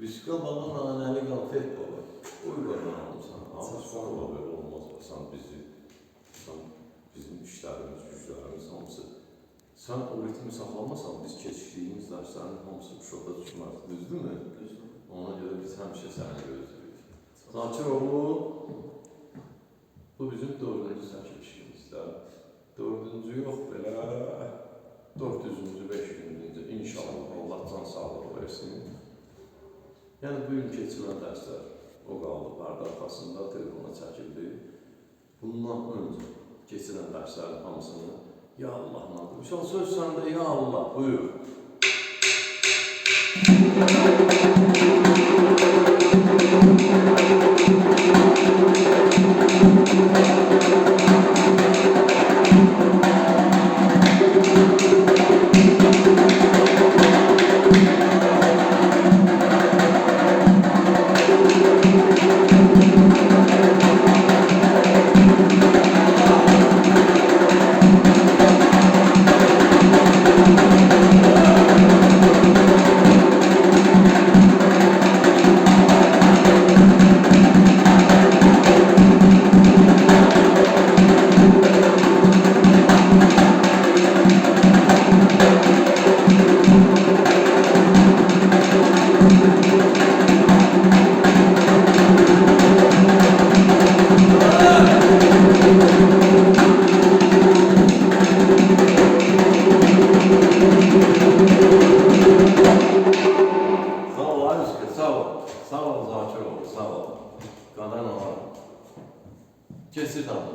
həmişə sən gələcəksən. Riska baba, nanəli qanfet baba. Almışsan. Almışsan ola belə olmaz. Sən bizi, sən bizim işlərimiz, güclərimiz hamısı. Sən o ritmi saxlamasan, biz keçdiyimiz dərslərin hamısı şoka düşməz. Düzdürmü? Ona görə biz həmişə səni gözləyirik. Zakiroğlu, bu Yəni bu gün keçirilən dərslər o qaldı, pərdə arxasında telefona çəkildi. Bundan öncə keçirilən dərslərin hamısını Ya Allah nadı. Misal söz səndə Ya Allah buyur. Adana var. Kesir Adana.